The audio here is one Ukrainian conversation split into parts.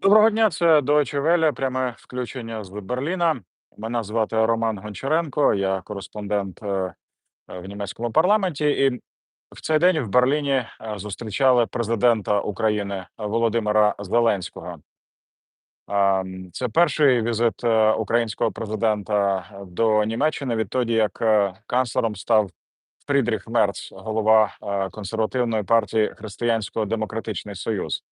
Доброго дня, це Deutsche Welle, пряме включення з Берліна. Мене звати Роман Гончаренко, я кореспондент е, в німецькому парламенті. І в цей день в Берліні е, зустрічали президента України Володимира Зеленського. Це перший візит е, українського президента до Німеччини відтоді, як канцлером став Фрідріх Мерц, голова консервативної партії Християнсько-демократичний Союз.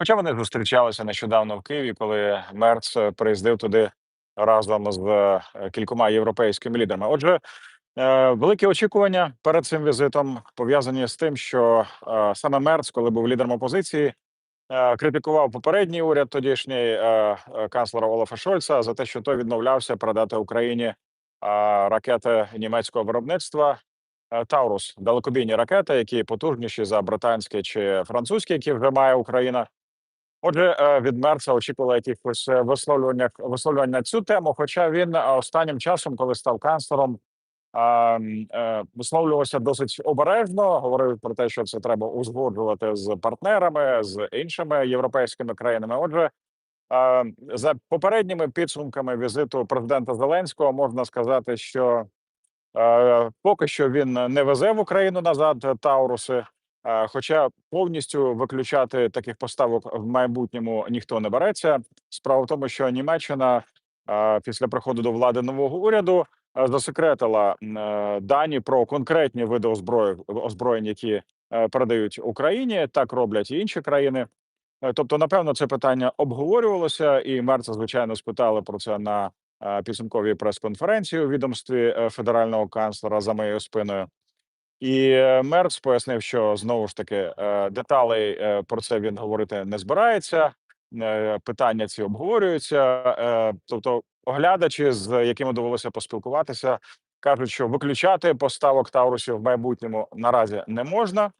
Хоча вони зустрічалися нещодавно в Києві, коли Мерц е, приїздив туди разом з е, кількома європейськими лідерами. Отже, е, великі очікування перед цим візитом пов'язані з тим, що саме Мерц, коли був лідером опозиції, критикував попередній уряд тодішній е, канцлера Олафа Шольца за те, що той відмовлявся передати Україні ракети німецького виробництва. Таурус далекобійні ракети, які потужніші за британські чи французькі, які вже має Україна. Отже, е, від Мерца очікували якихось е, висловлювання висловлювань на цю тему. Хоча він е, останнім часом, коли став канцлером, висловлювався досить обережно. Говорив про те, що це треба узгоджувати з партнерами, з іншими європейськими країнами. Отже, за попередніми підсумками візиту президента Зеленського можна сказати, що поки що він не везе в Україну назад Тауруси. Е, Хоча повністю виключати таких поставок в майбутньому ніхто не береться. Справа в тому, що Німеччина е, після приходу до влади нового уряду е, засекретила дані про конкретні види озброєнь, які передають Україні. Так роблять і інші країни. Тобто, напевно, це питання обговорювалося, і Мерца, звичайно, спитали про це на підсумковій прес-конференції у відомстві федерального канцлера за моєю спиною. І е, Мерц пояснив, що знову ж таки е, деталей е, про це він говорити не збирається. Питання ці обговорюються. Тобто, оглядачі, з якими довелося поспілкуватися, кажуть, що виключати поставок Таурусів в майбутньому наразі не можна.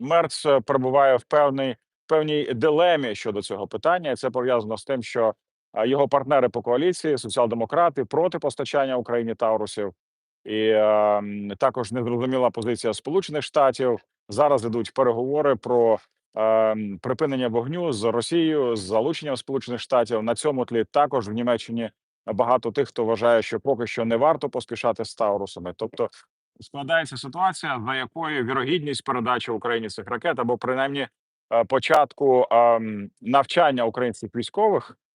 Мерц перебуває в певній певній дилемі щодо цього питання. Це пов'язано з тим, що його партнери по коаліції, соціал-демократи, проти постачання Україні Таурусів, і е, також незрозуміла позиція Сполучених Штатів. Зараз ідуть переговори про е, припинення вогню з Росією з залученням Сполучених Штатів. На цьому тлі також в Німеччині багато тих, хто вважає, що поки що не варто поспішати з Таурусами. Тобто складається ситуація, за якою вірогідність передачі Україні цих ракет, або принаймні е, початку ем, навчання українських військових е, е,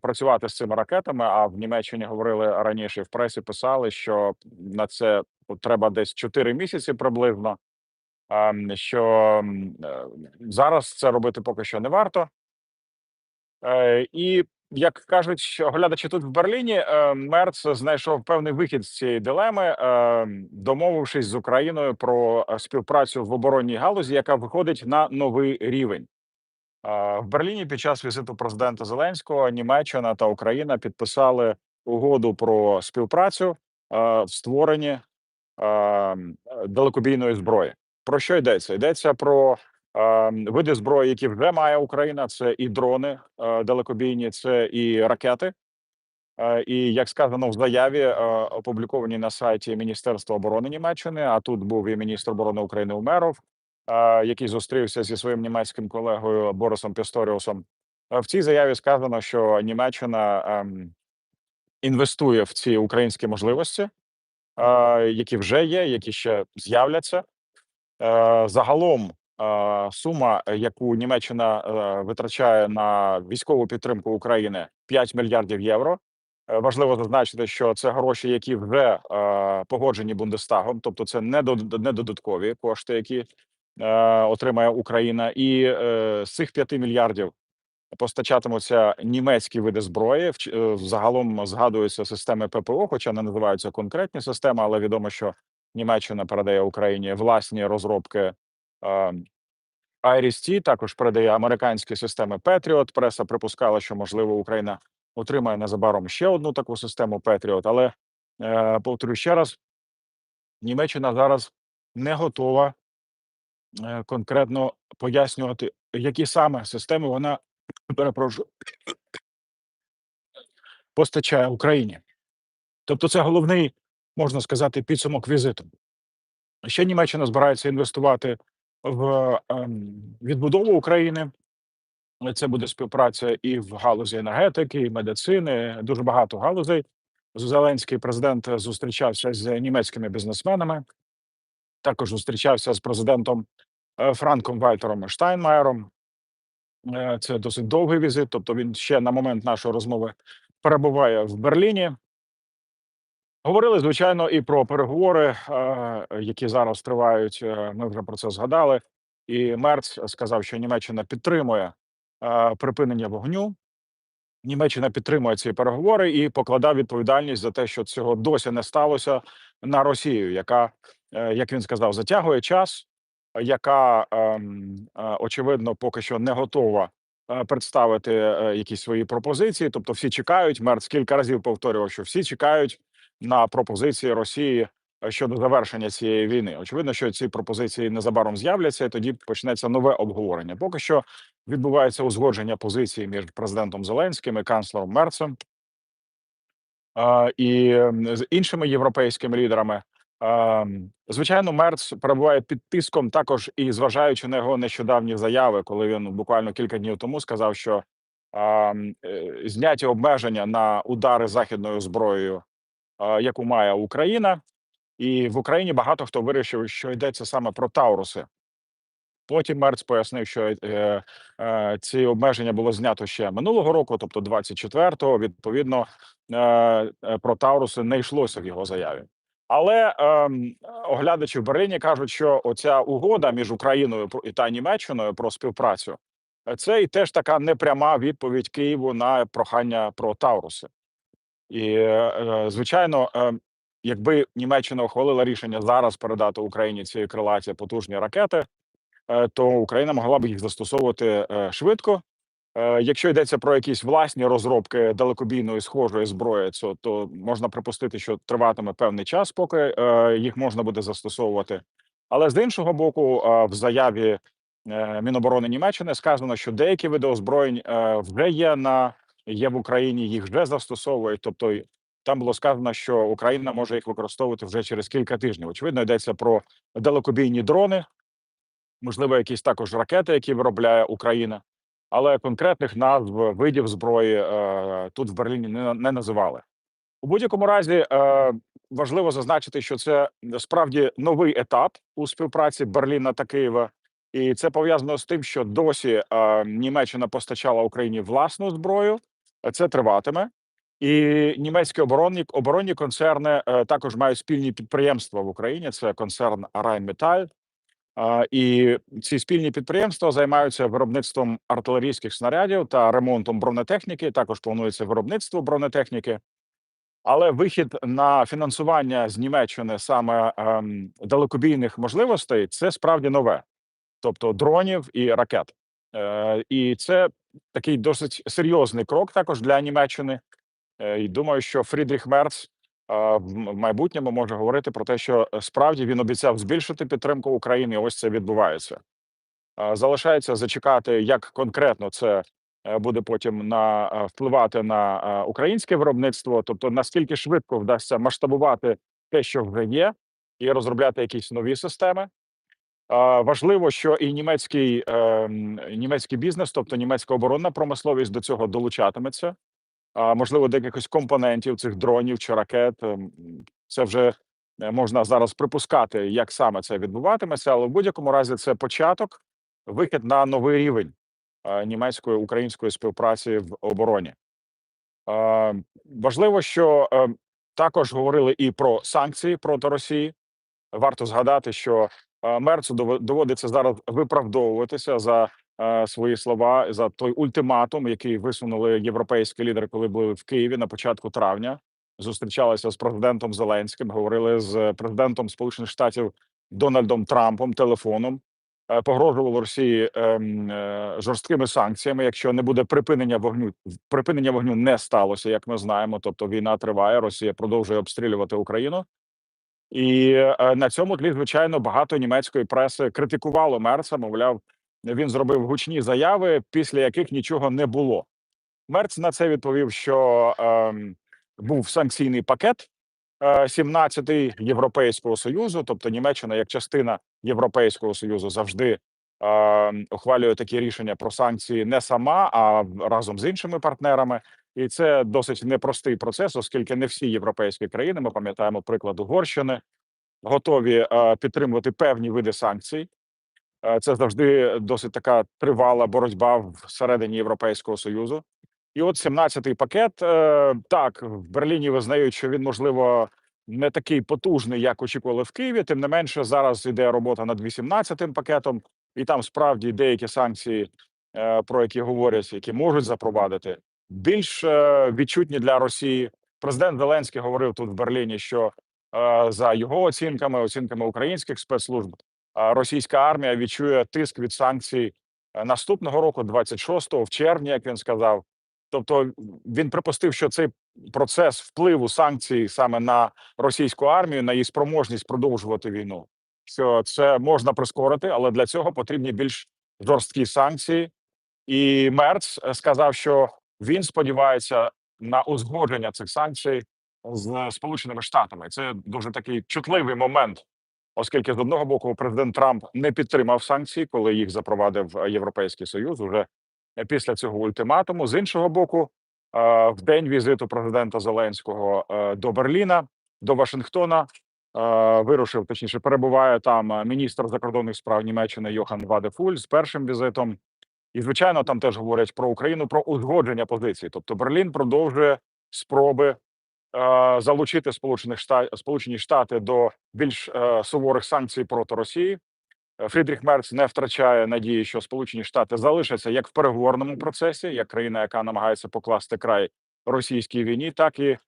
працювати з цими ракетами. А в Німеччині говорили раніше в пресі, писали, що на це треба десь 4 місяці приблизно. ем, Що е, зараз це робити поки що не варто. Е, І як кажуть, що глядачі тут в Берліні, е, Мерц знайшов певний вихід з цієї дилеми, е, домовившись з Україною про е, співпрацю в оборонній галузі, яка виходить на новий рівень. В Берліні під час візиту президента Зеленського Німеччина та Україна підписали угоду про співпрацю в створенні далекобійної зброї. Про що йдеться? Йдеться про види зброї, які вже має Україна. Це і дрони далекобійні, це і ракети. І як сказано в заяві, опублікованій на сайті Міністерства оборони Німеччини, а тут був і міністр оборони України Умеров, який зустрівся зі своїм німецьким колегою Борисом Пісторіусом. В цій заяві сказано, що Німеччина ем, інвестує в ці українські можливості, які вже є, які ще з'являться. Е, Загалом е, сума, яку Німеччина е, витрачає на військову підтримку України 5 мільярдів євро. Важливо зазначити, що це гроші, які вже погоджені Бундестагом, тобто це не дод- не додаткові кошти, які отримає Україна, і е, з цих 5 мільярдів постачатимуться німецькі види зброї. Е, Загалом згадуються системи ППО, хоча не називаються конкретні системи, але відомо, що Німеччина передає Україні власні розробки. е, IRIS-T також передає американські системи Patriot. Преса припускала, що можливо Україна отримає незабаром ще одну таку систему Patriot. Але е, повторю ще раз: Німеччина зараз не готова е, конкретно пояснювати, які саме системи вона перепрошую постачає Україні. Тобто, це головний, можна сказати, підсумок візиту. Ще Німеччина збирається інвестувати в ем, відбудову України. Це буде співпраця і в галузі енергетики, і медицини, дуже багато галузей. Зеленський президент зустрічався з німецькими бізнесменами. Також зустрічався з президентом е, Франком Вальтером Штайнмаєром. Е, Це досить довгий візит. Тобто він ще на момент нашої розмови перебуває в Берліні. Говорили, звичайно, і про переговори, е, які зараз тривають. Е, Ми вже про це згадали. І Мерц сказав, що Німеччина підтримує е, припинення вогню. Німеччина підтримує ці переговори і покладав відповідальність за те, що цього досі не сталося на Росію, яка, е, як він сказав, затягує час, яка ем, е, очевидно поки що не готова е, представити е, якісь свої пропозиції. Тобто, всі чекають. Мерц кілька разів повторював, що всі чекають на пропозиції Росії щодо завершення цієї війни. Очевидно, що ці пропозиції незабаром з'являться, і тоді почнеться нове обговорення. Поки що відбувається узгодження позиції між президентом Зеленським і канцлером Мерцем і з іншими європейськими лідерами. Е, Звичайно, Мерц перебуває під тиском також і зважаючи на його нещодавні заяви, коли він буквально кілька днів тому сказав, що е, м, е, зняті обмеження на удари західною зброєю, е, яку має Україна, і в Україні багато хто вирішив, що йдеться саме про Тауруси. Потім Мерц пояснив, що е, ці обмеження було знято ще минулого року, тобто 24-го, Відповідно, про Тауруси не йшлося в його заяві. Але ем, оглядачі в Берліні кажуть, що оця угода між Україною та Німеччиною про співпрацю е, це і теж така непряма відповідь Києву на прохання про Тауруси. І е, е, звичайно, е, якби Німеччина ухвалила рішення зараз передати Україні ці крилаті потужні ракети, е, то Україна могла б їх застосовувати е, швидко. Е, Якщо йдеться про якісь власні розробки далекобійної схожої зброї, то, можна припустити, що триватиме певний час, поки е, їх можна буде застосовувати. Але з іншого боку, е, в заяві Міноборони Німеччини сказано, що деякі види озброєнь вже є на є в Україні, їх вже застосовують. Тобто там було сказано, що Україна може їх використовувати вже через кілька тижнів. Очевидно, йдеться про далекобійні дрони, можливо, якісь також ракети, які виробляє Україна, але конкретних назв видів зброї е, тут в Берліні не, не називали. У будь-якому разі е, важливо зазначити, що це справді новий етап у співпраці Берліна та Києва, і це пов'язано з тим, що досі е, Німеччина постачала Україні власну зброю. Це триватиме. І німецькі оборонні оборонні концерни е, також мають спільні підприємства в Україні. Це концерн Rheinmetall, І ці спільні підприємства займаються виробництвом артилерійських снарядів та ремонтом бронетехніки. Також планується виробництво бронетехніки. Але вихід на фінансування з Німеччини саме ем, далекобійних можливостей це справді нове, тобто дронів і ракет. Е, і це такий досить серйозний крок також для Німеччини. Е, і думаю, що Фрідріх Мерц в майбутньому може говорити про те, що е, справді він обіцяв збільшити підтримку України. і Ось це відбувається. Залишається зачекати, як конкретно це е, буде потім на е, впливати на українське виробництво, тобто наскільки швидко вдасться масштабувати те, що вже є, і розробляти якісь нові системи. Важливо, що і німецький ем, німецький бізнес, тобто німецька оборонна промисловість, до цього долучатиметься. Можливо, до якихось компонентів цих дронів чи ракет. ем, Це вже е, можна зараз припускати, як саме це відбуватиметься, але в будь-якому разі це початок, вихід на новий рівень е, німецької української співпраці в обороні. Е, Важливо, що також говорили і про санкції проти Росії. Варто згадати, що Мерцу доводиться зараз виправдовуватися за свої слова за той ультиматум, який висунули європейські лідери, коли були в Києві на початку травня. Зустрічалися з президентом Зеленським, говорили з президентом Сполучених Штатів Дональдом Трампом телефоном. е, Погрожували Росії ем, е, жорсткими санкціями. Якщо не буде припинення вогню, припинення вогню не сталося, як ми знаємо. Тобто війна триває, Росія продовжує обстрілювати Україну. І е, на цьому тлі, звичайно, багато німецької преси критикувало Мерца. Мовляв, він зробив гучні заяви, після яких нічого не було. Мерц на це відповів, що ем, був санкційний пакет е, 17-й Європейського союзу, тобто Німеччина як частина Європейського союзу завжди е, ухвалює такі рішення про санкції не сама, а разом з іншими партнерами. І це досить непростий процес, оскільки не всі європейські країни, ми пам'ятаємо приклад Угорщини, готові е, підтримувати певні види санкцій. Е, Це завжди досить така тривала боротьба всередині Європейського союзу. І от 17-й пакет е, так в Берліні визнають, що він можливо не такий потужний, як очікували в Києві. Тим не менше, зараз йде робота над 18-тим пакетом, і там справді деякі санкції, е, про які говорять, які можуть запровадити, більш відчутні для Росії. Президент Зеленський говорив тут в Берліні, що за його оцінками, оцінками українських спецслужб, російська армія відчує тиск від санкцій е, наступного року, 26-го, в червні, як він сказав. Тобто він припустив, що цей процес впливу санкцій саме на російську армію, на її спроможність продовжувати війну, що це можна прискорити, але для цього потрібні більш жорсткі санкції. І Мерц е, сказав, що він сподівається на узгодження цих санкцій з Сполученими Штатами. Це дуже такий чутливий момент, оскільки з одного боку президент Трамп не підтримав санкції, коли їх запровадив е, Європейський Союз. Уже е, після цього ультиматуму. З іншого боку, е, в день візиту президента Зеленського до Берліна, до Вашингтона, вирушив, точніше, перебуває там міністр закордонних справ Німеччини Йохан Вадефуль з першим візитом. І, звичайно, там теж говорять про Україну про узгодження позицій. Тобто Берлін продовжує спроби залучити Сполучених Штат, Сполучені Штати до більш е, суворих санкцій проти Росії. Е, Фрідріх Мерц не втрачає надії, що Сполучені Штати залишаться як в переговорному процесі, як країна, яка намагається покласти край російській війні, так і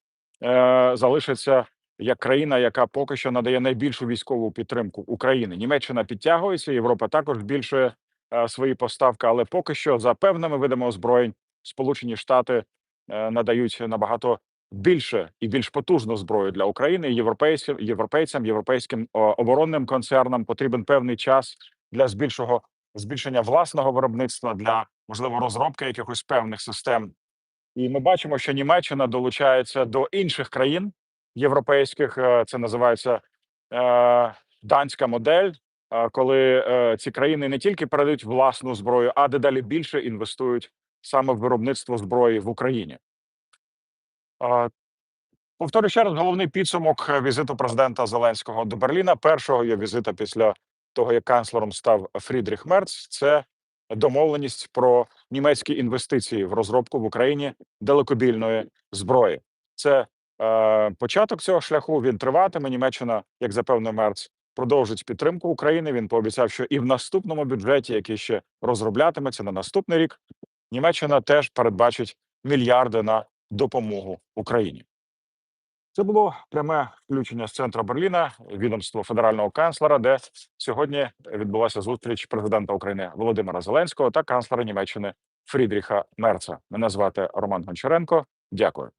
е, залишиться як країна, яка поки що надає найбільшу військову підтримку України. Німеччина підтягується, Європа також збільшує е, свої поставки, але поки що за певними видами озброєнь Сполучені Штати е, надають набагато більше і більш потужну зброю для України. Європейцям, європейцям, європейським оборонним концернам потрібен певний час для збільшого збільшення власного виробництва для можливо розробки якихось певних систем. І ми бачимо, що Німеччина долучається до інших країн європейських. е, Це називається е, данська модель. е, Коли е, ці країни не тільки передають власну зброю, а дедалі більше інвестують саме в виробництво зброї в Україні. Повторю ще раз головний підсумок е, візиту президента Зеленського до Берліна. Першого його візита після того, як канцлером став Фрідріх Мерц, це домовленість про німецькі інвестиції в розробку в Україні далекобільної зброї. Це е, початок цього шляху. Він триватиме. Німеччина, як запевнив Мерц, продовжить підтримку України. Він пообіцяв, що і в наступному бюджеті, який ще розроблятиметься на наступний рік, Німеччина теж передбачить мільярди на допомогу Україні. Це було пряме включення з центру Берліна, відомство федерального канцлера, де сьогодні відбулася зустріч президента України Володимира Зеленського та канцлера Німеччини Фрідріха Мерца. Мене звати Роман Гончаренко. Дякую.